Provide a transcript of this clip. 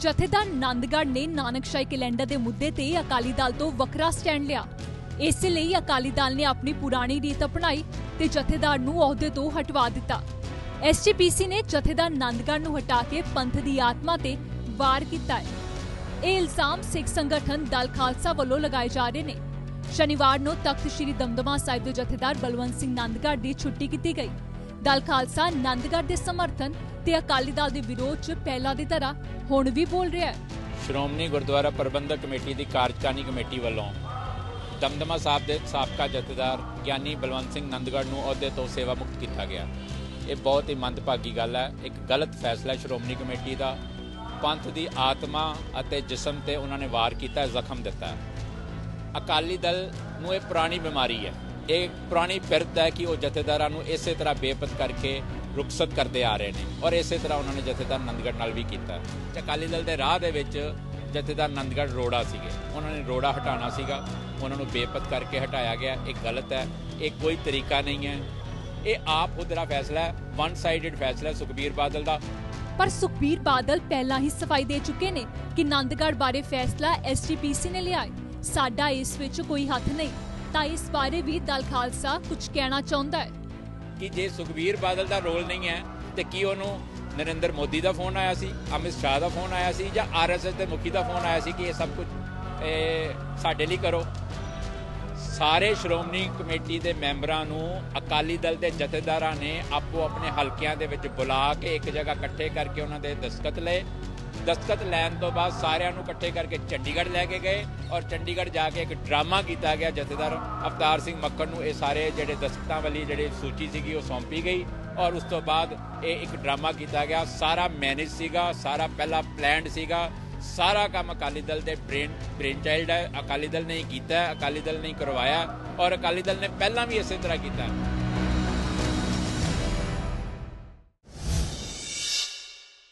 ਜਥੇਦਾਰ ਨੰਦਗੜ੍ਹ ਨੇ ਨਾਨਕਸ਼ਾਹੀ ਕੈਲੰਡਰ ਦੇ ਮੁੱਦੇ ਤੇ ਅਕਾਲੀ ਦਲ ਤੋਂ ਵੱਖਰਾ ਸਟੈਂਡ ਲਿਆ। ਇਸੇ ਲਈ ਅਕਾਲੀ ਦਲ ਨੇ ਆਪਣੀ ਪੁਰਾਣੀ ਰੀਤ ਅਪਣਾਈ ਤੇ ਜਥੇਦਾਰ ਨੂੰ ਅਹੁਦੇ ਤੋਂ ਹਟਵਾ ਦਿੱਤਾ। ਐਸਜੀਪੀਸੀ ਨੇ ਜਥੇਦਾਰ ਨੰਦਗੜ੍ਹ ਨੂੰ ਹਟਾ ਕੇ ਪੰਥ ਦੀ ਆਤਮਾ ਤੇ ਵਾਰ ਕੀਤਾ ਹੈ। ਇਹ ਇਲਜ਼ਾਮ ਸਿੱਖ ਸੰਗਠਨ ਦਲ ਖਾਲਸਾ ਵੱਲੋਂ ਲਗਾਏ ਜਾ ਰਹੇ ਨੇ। ਸ਼ਨੀਵਾਰ ਨੂੰ ਤਖਤ ਸ੍ਰੀ ਦਮਦਮਾ ਸਾਹਿਬ ਦੇ ਜਥੇਦਾਰ ਬਲਵੰਤ ਸਿੰਘ ਨੰਦਗੜ੍ਹ ਦੀ ਛੁੱਟੀ ਕੀਤੀ ਗਈ। ਦਲ ਖਾਲਸਾ ਨੰਦਗੜ੍ਹ ਦੇ ਸਮਰਥਨ ਤੇ ਅਕਾਲੀ ਦਲ ਦੇ ਵਿਰੋਧ 'ਚ ਪਹਿਲਾਂ ਦੀ ਤਰ੍ਹਾਂ ਹੁਣ ਵੀ ਬੋਲ ਰਿਹਾ ਹੈ। ਸ਼੍ਰੋਮਣੀ ਗੁਰਦੁਆਰਾ ਪ੍ਰਬੰਧਕ ਕਮੇਟੀ ਦੀ ਕਾਰਜਕਾਰਨੀ ਕਮੇਟੀ ਵੱਲੋਂ ਦਮਦਮਾ ਸਾਹਿਬ ਦੇ ਸਾਬਕਾ ਜਥੇਦਾਰ ਗਿਆਨੀ ਬਲਵੰਤ ਸਿੰਘ ਨੰਦਗੜ੍ਹ ਨੂੰ ਅਹੁਦੇ ਤੋਂ ਸੇਵਾ ਮੁਕਤ ਕੀਤਾ ਗਿਆ। ਇਹ ਬਹੁਤ ਹੀ ਮੰਦਭਾਗੀ ਗੱਲ ਹੈ। ਇੱਕ ਗਲਤ ਫੈਸਲਾ ਸ਼੍ਰੋਮਣੀ ਕਮੇਟੀ ਦਾ। ਪੰਥ ਦੀ ਆਤਮਾ ਅਤੇ ਜਿਸਮ ਤੇ ਉਹਨਾਂ ਨੇ ਵਾਰ ਕੀਤਾ ਜ਼ਖਮ ਦਿੱਤਾ ਅਕਾਲੀ ਦਲ ਨੂੰ ਇਹ ਪੁਰਾਣੀ ਬਿਮਾਰੀ ਹੈ। ਇਹ ਪੁਰਾਣੀ ਫਿਰਤ ਹੈ ਕਿ ਉਹ ਜਥੇਦਾਰਾਂ ਨੂੰ ਇਸੇ ਤਰ੍ਹਾਂ ਬੇਪਤ ਕਰਕੇ ਰੁਖਸਤ ਕਰਦੇ ਆ ਰਹੇ ਨੇ ਔਰ ਇਸੇ ਤਰ੍ਹਾਂ ਉਹਨਾਂ ਨੇ ਜਥੇਦਾਰ ਨੰਦਗੜ੍ਹ ਨਾਲ ਵੀ ਕੀਤਾ। ਅਕਾਲੀ ਦਲ ਦੇ ਰਾਹ ਦੇ ਵਿੱਚ ਜਥੇਦਾਰ ਨੰਦਗੜ੍ਹ ਰੋੜਾ ਸੀਗੇ। ਉਹਨਾਂ ਨੇ ਰੋੜਾ ਹਟਾਉਣਾ ਸੀਗਾ। ਉਹਨਾਂ ਨੂੰ ਬੇਪਤ ਕਰਕੇ ਹਟਾਇਆ ਗਿਆ। ਇਹ ਗਲਤ ਹੈ। ਇਹ ਕੋਈ ਤਰੀਕਾ ਨਹੀਂ ਹੈ। ਇਹ ਆਪ ਖੁਦ ਫੈਸਲਾ ਹੈ। ਵਨ ਸਾਈਡਡ ਫੈਸਲਾ ਸੁਖਬੀਰ ਬਾਦਲ ਦਾ। ਪਰ ਸੁਖਬੀਰ ਬਾਦਲ ਪਹਿਲਾਂ ਹੀ ਸਫ਼ਾਈ ਦੇ ਚੁੱਕੇ ਨੇ ਕਿ ਨੰਦਗੜ ਬਾਰੇ ਫੈਸਲਾ ਐਸਜੀਪੀਸੀ ਨੇ ਲਿਆ ਹੈ। ਸਾਡਾ ਇਸ ਵਿੱਚ ਕੋਈ ਹੱਥ ਨਹੀਂ। ਤਾਂ ਇਸ ਬਾਰੇ ਵੀ ਦਲ ਖਾਲਸਾ ਕੁਝ ਕਹਿਣਾ ਚਾਹੁੰਦਾ ਹੈ। ਕਿ ਜੇ ਸੁਖਬੀਰ ਬਾਦਲ ਦਾ ਰੋਲ ਨਹੀਂ ਹੈ, ਤੇ ਕੀ ਉਹਨੂੰ ਨਰਿੰਦਰ ਮੋਦੀ ਦਾ ਫੋਨ ਆਇਆ ਸੀ, ਅਮਿਤ ਸ਼ਾਹ ਦਾ ਫੋਨ ਆਇਆ ਸੀ, ਜਾਂ ਆਰਐਸਐਸ ਦੇ ਮੁਖੀ ਦਾ ਫੋਨ ਆਇਆ ਸੀ ਕਿ ਇਹ ਸਭ ਕੁਝ ਸਾਡੇ ਲਈ ਕਰੋ। ਸਾਰੇ ਸ਼੍ਰੋਮਣੀ ਕਮੇਟੀ ਦੇ ਮੈਂਬਰਾਂ ਨੂੰ ਅਕਾਲੀ ਦਲ ਦੇ ਜਥੇਦਾਰਾਂ ਨੇ ਆਪੋ ਆਪਣੇ ਹਲਕਿਆਂ ਦੇ ਵਿੱਚ ਬੁਲਾ ਕੇ ਇੱਕ ਜਗ੍ਹਾ ਇਕੱਠੇ ਕਰਕੇ ਉਹਨਾਂ ਦੇ ਦਸਤਖਤ ਲਏ। ਦਸਤਖਤ ਲੈਣ ਤੋਂ ਬਾਅਦ ਸਾਰਿਆਂ ਨੂੰ ਇਕੱਠੇ ਕਰਕੇ ਚੰਡੀਗੜ੍ਹ ਲੈ ਕੇ ਗਏ ਔਰ ਚੰਡੀਗੜ੍ਹ ਜਾ ਕੇ ਇੱਕ ਡਰਾਮਾ ਕੀਤਾ ਗਿਆ, ਜਥੇਦਾਰ ਅਵਤਾਰ ਸਿੰਘ ਮੱਕੜ ਨੂੰ ਇਹ ਸਾਰੇ ਜਿਹੜੇ ਦਸਤਖਤਾਂ ਵਾਲੀ ਜਿਹੜੀ ਸੂਚੀ ਸੀਗੀ ਉਹ ਸੌਂਪੀ ਗਈ ਔਰ ਉਸ ਤੋਂ ਬਾਅਦ ਇਹ ਇੱਕ ਡਰਾਮਾ ਕੀਤਾ ਗਿਆ। ਸਾਰਾ ਮੈਨੇਜ ਸੀਗਾ, ਸਾਰਾ ਪਹਿਲਾ ਪਲਾਨਡ ਸੀਗਾ, ਸਾਰਾ ਕੰਮ ਅਕਾਲੀ ਦਲ ਦੇ ਬ੍ਰੇਨ ਬ੍ਰੇਨ ਚਾਈਲਡ ਹੈ। ਅਕਾਲੀ ਦਲ ਨੇ ਕੀਤਾ, ਅਕਾਲੀ ਦਲ ਨੇ ਹੀ ਕਰਵਾਇਆ ਔਰ ਅਕਾਲੀ ਦਲ ਨੇ ਪਹਿਲਾਂ ਵੀ ਇਸੇ ਤਰ੍ਹਾਂ ਕੀਤਾ।